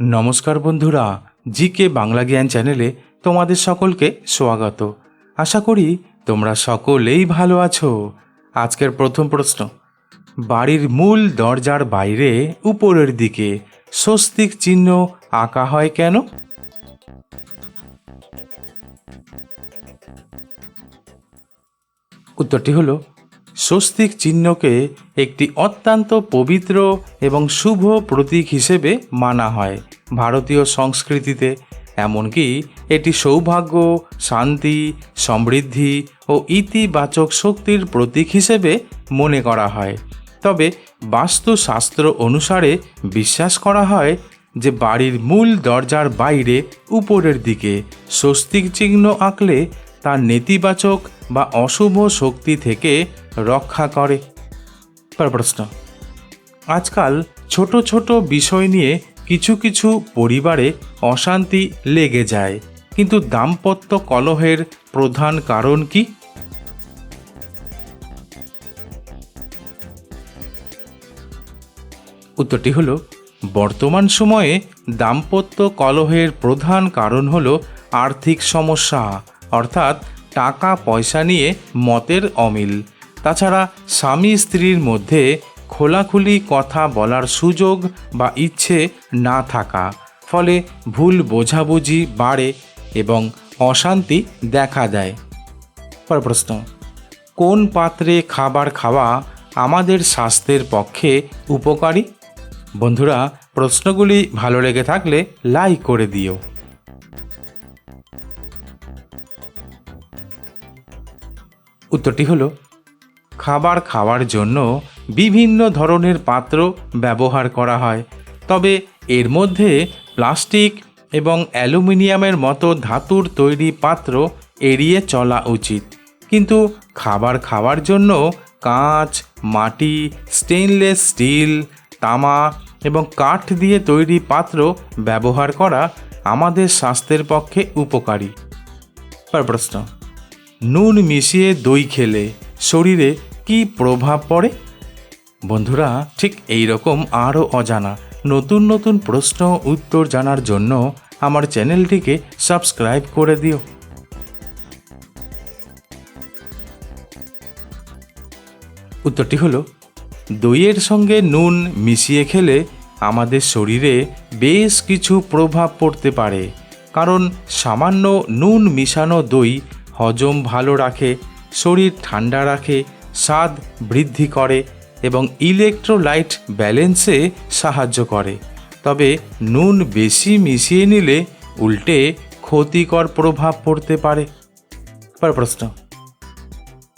নমস্কার বন্ধুরা জি কে বাংলা জ্ঞান চ্যানেলে তোমাদের সকলকে স্বাগত। আশা করি তোমরা সকলেই ভালো আছো। আজকের প্রথম প্রশ্ন, বাড়ির মূল দরজার বাইরে উপরের দিকে স্বস্তিক চিহ্ন আঁকা হয় কেন? উত্তরটি হলো স্বস্তিক চিহ্নকে একটি অত্যন্ত পবিত্র এবং শুভ প্রতীক হিসেবে মানা হয়। ভারতীয় সংস্কৃতিতে এমনকি এটি সৌভাগ্য, শান্তি, সমৃদ্ধি ও ইতিবাচক শক্তির প্রতীক হিসেবে মনে করা হয়। তবে বাস্তুশাস্ত্র অনুসারে বিশ্বাস করা হয় যে বাড়ির মূল দরজার বাইরে উপরের দিকে স্বস্তিক চিহ্ন আঁকলে তা নেতিবাচক বা অশুভ শক্তি থেকে রক্ষা করে। প্রশ্ন। আজকাল ছোট ছোট বিষয় নিয়ে কিছু কিছু পরিবারে অশান্তি লেগে যায়, কিন্তু দাম্পত্য কলহের প্রধান কারণ কি? উত্তরটি হল, বর্তমান সময়ে দাম্পত্য কলহের প্রধান কারণ হল আর্থিক সমস্যা, অর্থাৎ টাকা পয়সা নিয়ে মতের অমিল। তাছাড়া স্বামী স্ত্রীর মধ্যে খোলাখুলি কথা বলার সুযোগ বা ইচ্ছে না থাকা, ফলে ভুল বোঝাবুঝি বাড়ে এবং অশান্তি দেখা দেয়। পর প্রশ্ন, কোন পাত্রে খাবার খাওয়া আমাদের স্বাস্থ্যের পক্ষে উপকারী? বন্ধুরা, প্রশ্নগুলি ভালো লেগে থাকলে লাইক করে দিও। উত্তরটি হলো, খাবার খাওয়ার জন্য বিভিন্ন ধরনের পাত্র ব্যবহার করা হয়, তবে এর মধ্যে প্লাস্টিক এবং অ্যালুমিনিয়ামের মতো ধাতুর তৈরি পাত্র এড়িয়ে চলা উচিত। কিন্তু খাবার খাওয়ার জন্য কাঁচ, মাটি, স্টেনলেস স্টিল, তামা এবং কাঠ দিয়ে তৈরি পাত্র ব্যবহার করা আমাদের স্বাস্থ্যের পক্ষে উপকারী। পর প্রশ্ন নুন মিশিয়ে দই খেলে শরীরে কি প্রভাব পড়ে? বন্ধুরা, ঠিক এই রকম আরও অজানা নতুন নতুন প্রশ্ন, উত্তর জানার জন্য আমার চ্যানেলটিকে সাবস্ক্রাইব করে দিও। উত্তরটি হলো, দইয়ের সঙ্গে নুন মিশিয়ে খেলে আমাদের শরীরে বেশ কিছু প্রভাব পড়তে পারে, কারণ সামান্য নুন মিশানো দই হজম ভালো রাখে, শরীর ঠান্ডা রাখে, স্বাদ বৃদ্ধি করে এবং ইলেকট্রোলাইট ব্যালেন্সে সাহায্য করে। তবে নুন বেশি মিশিয়ে নিলে উল্টে ক্ষতিকর প্রভাব পড়তে পারে। পর প্রশ্ন,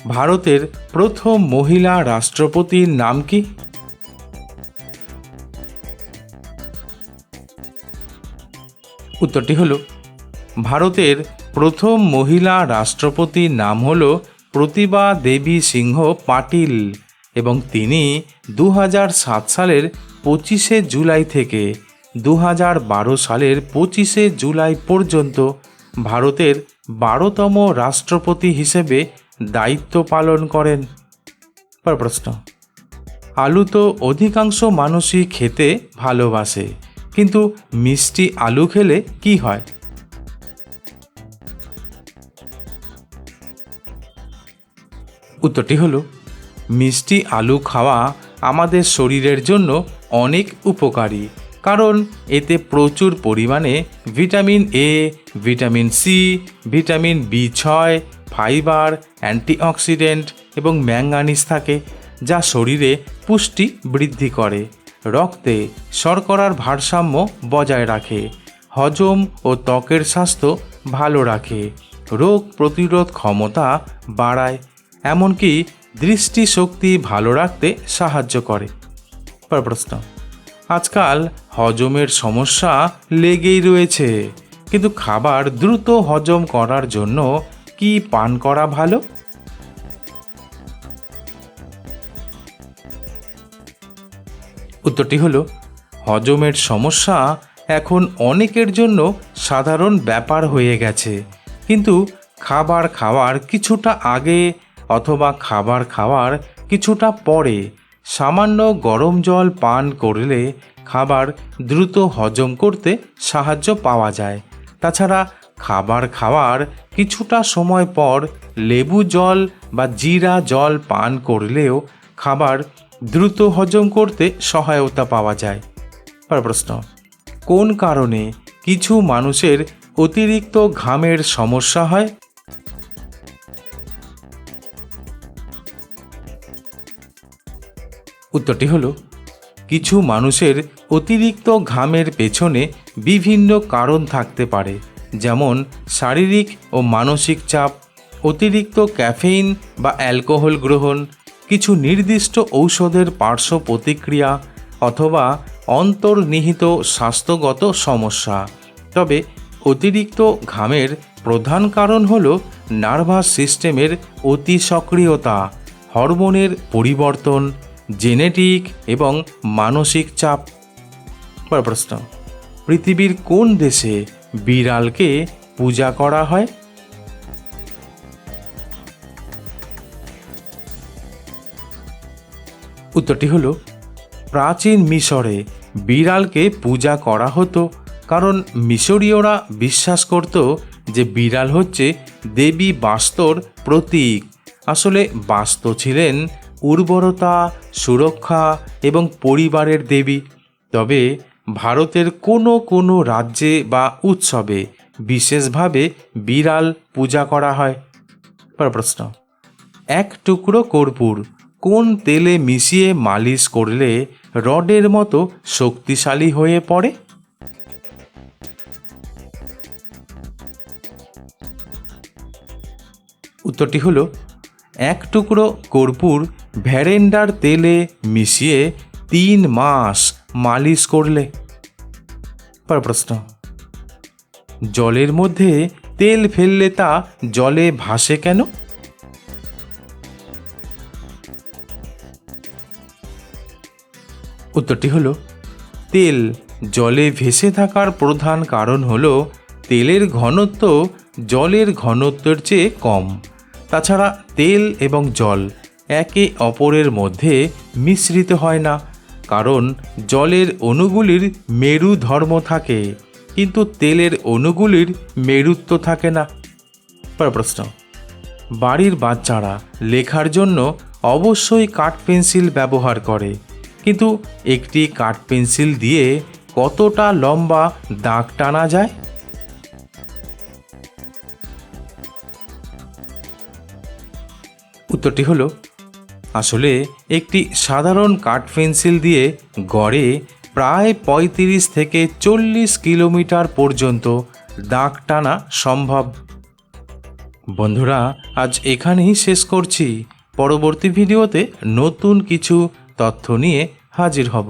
ভারতের প্রথম মহিলা রাষ্ট্রপতির নাম কি? উত্তরটি হলো, ভারতের প্রথম মহিলা রাষ্ট্রপতির নাম হল প্রতিভা দেবী সিংহ পাটিল এবং তিনি দু সালের পঁচিশে জুলাই থেকে দু সালের পঁচিশে জুলাই পর্যন্ত ভারতের বারোতম রাষ্ট্রপতি হিসেবে দায়িত্ব পালন করেন। পর প্রশ্ন। আলু তো অধিকাংশ মানুষই খেতে ভালোবাসে, কিন্তু মিষ্টি আলু খেলে কি হয়? উত্তরটি হলো, মিষ্টি আলু খাওয়া আমাদের শরীরের জন্য অনেক উপকারী, কারণ এতে প্রচুর পরিমাণে vitamin A vitamin C vitamin B ছয় ফাইবার, অ্যান্টিঅক্সিডেন্ট এবং ম্যাঙ্গানিজ থাকে, যা শরীরে পুষ্টি বৃদ্ধি করে। রক্তে শর্করার ভারসাম্য বজায় রাখে, হজম ও ত্বকের স্বাস্থ্য ভালো রাখে। রোগ প্রতিরোধ ক্ষমতা বাড়ায় এমনকি দৃষ্টিশক্তি ভালো রাখতে সাহায্য করে। প্রশ্ন, আজকাল হজমের সমস্যা লেগেই রয়েছে, কিন্তু খাবার দ্রুত হজম করার জন্য কি পান করা ভালো? উত্তরটি হলো, হজমের সমস্যা এখন অনেকের জন্য সাধারণ ব্যাপার হয়ে গেছে, কিন্তু খাবার খাওয়ার কিছুটা আগে অথবা খাবার খাওয়ার কিছুটা পরে সামান্য গরম জল পান করলে খাবার দ্রুত হজম করতে সাহায্য পাওয়া যায়। তাছাড়া খাবার খাওয়ার কিছুটা সময় পর লেবু জল বা জিরা জল পান করলেও খাবার দ্রুত হজম করতে সহায়তা পাওয়া যায়। প্রশ্ন, কোন কারণে কিছু মানুষের অতিরিক্ত ঘামের সমস্যা হয়? উত্তরটি হলো, কিছু মানুষের অতিরিক্ত ঘামের পেছনে বিভিন্ন কারণ থাকতে পারে, যেমন শারীরিক ও মানসিক চাপ, অতিরিক্ত ক্যাফেইন বা অ্যালকোহল গ্রহণ, কিছু নির্দিষ্ট ঔষধের পার্শ্ব প্রতিক্রিয়া, অথবা অন্তর্নিহিত স্বাস্থ্যগত সমস্যা। তবে অতিরিক্ত ঘামের প্রধান কারণ হল নার্ভাস সিস্টেমের অতি সক্রিয়তা, হরমোনের পরিবর্তন জেনেটিক এবং মানসিক চাপ। পরের প্রশ্ন, পৃথিবীর কোন দেশে বিড়ালকে পূজা করা হয়? উত্তরটি হলো, প্রাচীন মিশরে বিড়ালকে পূজা করা হতো, কারণ মিশরীয়রা বিশ্বাস করত যে বিড়াল হচ্ছে দেবী বাস্তর প্রতীক। আসলে বাস্ত ছিলেন উর্বরতা, সুরক্ষা এবং পরিবারের দেবী। তবে ভারতের কোনো কোনো রাজ্যে বা উৎসবে বিশেষভাবে বিড়াল পূজা করা হয়। প্রশ্ন। এক টুকরো কর্পূর কোন তেলে মিশিয়ে মালিশ করলে রডের মতো শক্তিশালী হয়ে পড়ে? উত্তরটি হলো, এক টুকরো কর্পূর ভ্যারেন্ডার তেলে মিশিয়ে তিন মাস মালিশ করলে। পর প্রশ্ন। জলের মধ্যে তেল ফেললে তা জলে ভাসে কেন? উত্তরটি হলো, তেল জলে ভেসে থাকার প্রধান কারণ হল তেলের ঘনত্ব জলের ঘনত্বের চেয়ে কম। তাছাড়া তেল এবং জল একে অপরের মধ্যে মিশ্রিত হয় না, কারণ জলের অণুগুলির মেরু ধর্ম থাকে, কিন্তু তেলের অণুগুলির মেরুত্ব থাকে না। প্রশ্ন, বাড়ির বাচ্চারা লেখার জন্য অবশ্যই কাঠ পেন্সিল ব্যবহার করে, কিন্তু একটি কাঠ পেন্সিল দিয়ে কতটা লম্বা দাগ টানা যায়? উত্তরটি হলো আসলে একটি সাধারণ কাঠ পেন্সিল দিয়ে গড়ে প্রায় পঁয়ত্রিশ থেকে চল্লিশ কিলোমিটার পর্যন্ত দাগ টানা সম্ভব। বন্ধুরা, আজ এখানেই শেষ করছি। পরবর্তী ভিডিওতে নতুন কিছু তথ্য নিয়ে হাজির হব।